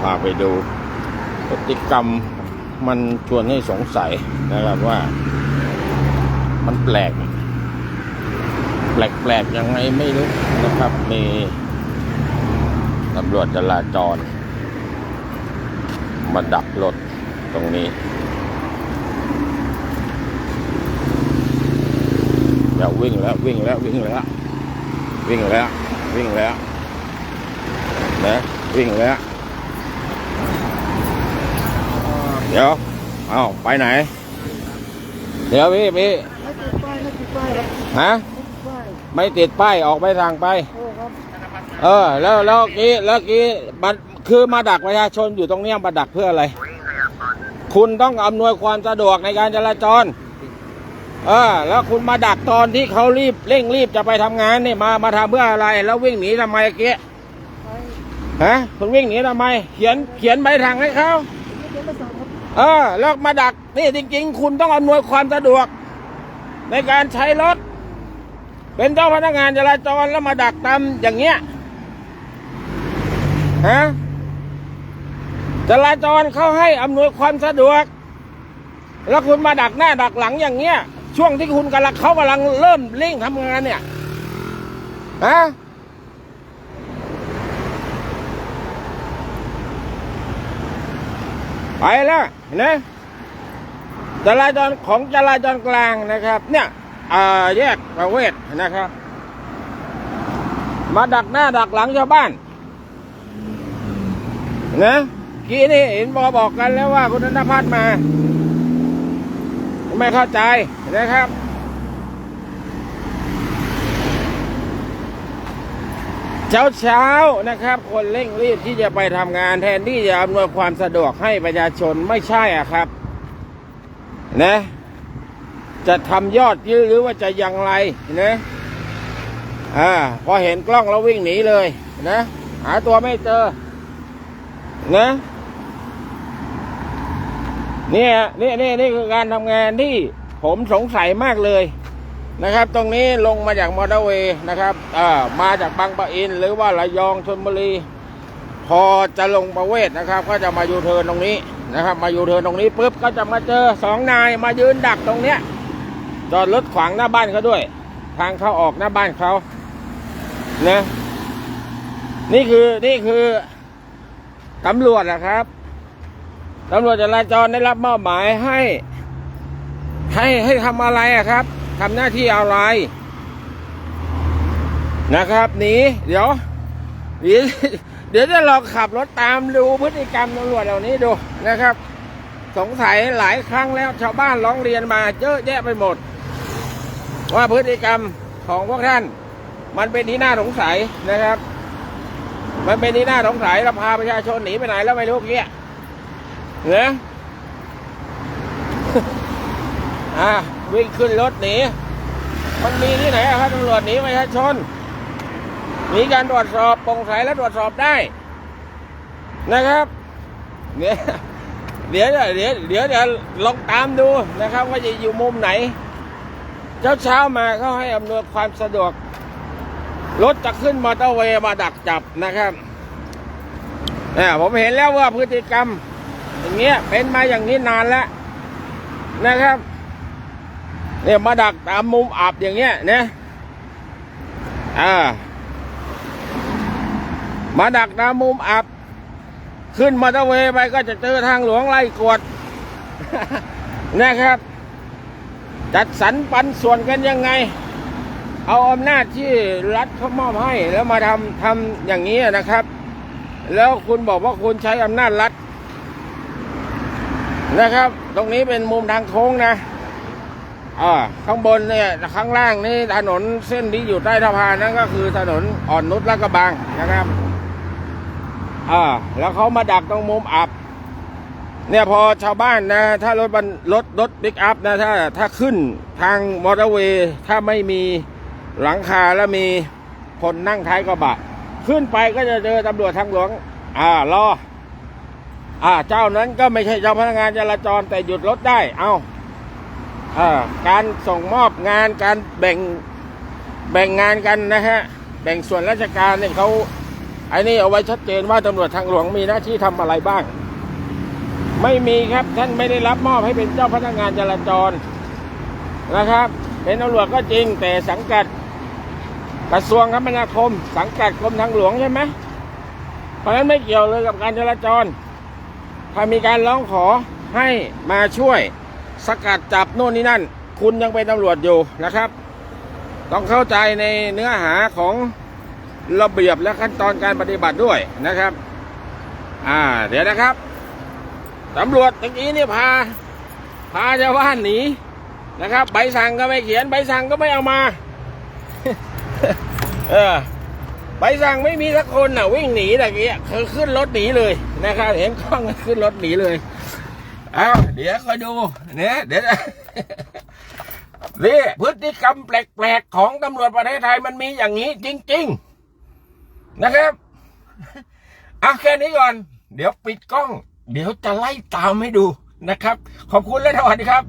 พาไปดูพฤติกรรมมันชวนให้สงสัยนะครับว่า มันแปลก แปลกๆยังไงไม่รู้นะครับ มีตำรวจจราจร มาดักรถตรงนี้อย่าวิ่งแล้ววิ่งแล้ววิ่งแล้ว วิ่งแล้ว วิ่งแล้วนะวิ่งแล้ว เดี๋ยวเอาไปไหน เดี๋ยวพี่พี่ไม่ติดป้ายไม่ติดป้ายครับฮะไม่ติดป้ายไม่ติดป้ายออกไปทางไปโอ้ครับเออ แล้วแล้วกี้แล้วกี้มันคือมาดักประชาชนอยู่ตรงเนี้ยมาดักเพื่ออะไร คุณต้องอำนวยความสะดวกในการจราจร เออ แล้วคุณมาดักตอนที่เขารีบเร่งรีบจะไปทำงานนี่มามาทำเพื่ออะไร แล้ววิ่งหนีทำไมเกี้ไปฮะคุณวิ่งหนีทำไม เขียนเขียนใบสั่งให้เขาไม่ เออแล้วมาดัก นี่จริง ๆ คุณต้องอำนวยความสะดวก ในการใช้รถ เป็นเจ้าพนักงานจราจรแล้วมาดักตามอย่างเงี้ยฮะจราจรเขาให้อำนวยความสะดวก แล้วคุณมาดักหน้าดักหลังอย่างเงี้ย ช่วงที่คุณกำลังเขากำลังเริ่มเร่งทำงานเนี่ยฮะ ไปแล้วนะจราจรของจราจรกลางนะครับ เนี่ยแยกประเวศนะครับ มาดักหน้าดักหลังชาวบ้านนะกี้นี่เห็นบอบอกกันแล้วว่าคุณธนพัฒน์มา ไม่เข้าใจนะครับ เช้าเช้านะครับ คนเร่งรีบที่จะไปทำงานแทนที่จะอำนวยความสะดวกให้ประชาชนไม่ใช่อะครับ นะ จะทำยอดยื้อหรือว่าจะย่างไรนะอ่าพอเห็นกล้องแล้ววิ่งหนีเลย นะ หาตัวไม่เจอ นะเนี่ยนี่นี่นี่คือการทำงานที่ผมสงสัยมากเลย นะครับ ตรงนี้ลงมาจากมอเตอร์เวย์นะครับอ่ามาจากบางปะอิน หรือว่าระยองชลบุรี พอจะลงประเวศนะครับ ก็จะมายูเทิร์นตรงนี้นะครับ มายูเทิร์นตรงนี้ปุ๊บก็จะมาเจอสองนายมายืนดักตรงเนี้ยจอดรถขวางหน้าบ้านเขาด้วย ทางเข้าออกหน้าบ้านเขานะนี่คือนี่คือตำรวจนะครับตำรวจจราจรได้รับมอบหมายให้ ให้ให้ทำอะไรอะครับ ทำหน้าที่อะไร นะครับหนีเดี๋ยวเดี๋ยวเดี๋ยวจะลองขับรถตามดูพฤติกรรมตำรวจเหล่านี้ดูนะครับ สงสัยหลายครั้งแล้วชาวบ้านร้องเรียนมาเยอะแยะไปหมด ว่าพฤติกรรมของพวกท่าน มันเป็นที่น่าสงสัยนะครับ มันเป็นที่น่าสงสัยเราพาประชาชนหนีไปไหนแล้วไม่รู้เกี้ยเนะ อะวิ่งขึ้นรถหนีมันมีที่ไหนครับตำรวจหนีประชาชน มีการตรวจสอบโปร่งใสและตรวจสอบได้นะครับเนี่ยเดี๋ยวเดี๋ยวเดี๋ยวเดี๋ยวลองตามดูนะครับ ว่าจะอยู่มุมไหน เช้าเช้ามาเขาให้อำนวยความสะดวก รถจะขึ้นมอเตอร์เวย์มาดักจับนะครับนี่ผมเห็นแล้วว่าพฤติกรรม อย่างเงี้ยเป็นมาอย่างนี้นานแล้วนะครับ เนี่ยมาดักตามมุมอับอย่างเงี้ยนะอ่า มาดักตามมุมอับ ขึ้นมอเตอร์เวไปก็จะเจอทางหลวงไล่กวดนะครับ จัดสรรปันส่วนกันยังไง เอาอำนาจที่รัฐเขามอบให้ แล้วมาทำทำอย่างนี้นะครับ แล้วคุณบอกว่าคุณใช้อำนาจรัฐนะครับ ตรงนี้เป็นมุมทางโค้งนะ อ่าข้างบนเนี่ยข้างล่างนี่ถนนเส้นที่อยู่ใต้สะพานนั่นก็คือถนนอ่อนนุชลาดกระบังนะครับอ่าแล้วเขามาดักตรงมุมอับ เนี่ยพอชาวบ้านนะ ถ้ารถบรรรถรถปิกอัพนะถ้าถ้าขึ้นทางมอเตอร์เวย์ถ้าไม่มีหลังคาแล้วมีคนนั่งท้ายกระบะ ขึ้นไปก็จะเจอตำรวจทางหลวง อ่ารออ่าเจ้านั้นก็ไม่ใช่เจ้าพนักงานจราจรแต่หยุดรถได้ เอาอ่า การส่งมอบงานการแบ่งแบ่งงานกันนะฮะแบ่งส่วนราชการเนี่ยเขาไอ้นี่เอาไว้ชัดเจนว่าตำรวจทางหลวงมีหน้าที่ทำอะไรบ้าง ไม่มีครับท่านไม่ได้รับมอบให้เป็นเจ้าพนักงานจราจรนะครับ เป็นตำรวจก็จริงแต่สังกัดกระทรวงคมนาคม สังกัดกรมทางหลวงใช่ไหมเพราะฉะนั้นไม่เกี่ยวเลยกับการจราจร ถ้ามีการร้องขอให้มาช่วย สกัดจับโน่นนี่นั่น คุณยังเป็นตำรวจอยู่นะครับ ต้องเข้าใจในเนื้อหาของระเบียบและขั้นตอนการปฏิบัติด้วยนะครับ อ่า เดี๋ยวนะครับตำรวจตะกี้นี่พา พาชาวบ้านหนีนะครับ ใบสั่งก็ไม่เขียน ใบสั่งก็ไม่เอามา เออใบสั่งไม่มีสักคนน่ะ วิ่งหนีตะกี้คือขึ้นรถหนีเลยนะครับ เห็นกล้องขึ้นรถหนีเลย อ้าวเดี๋ยวคอยดูเนี่ยเดี๋ยวนี่พฤติกรรมแปลกๆของตำรวจประเทศไทยมันมีอย่างนี้จริง ๆ นะครับเอาแค่นี้ก่อน เดี๋ยวปิดกล้อง เดี๋ยวจะไล่ตามให้ดูนะครับ ขอบคุณและสวัสดีครับ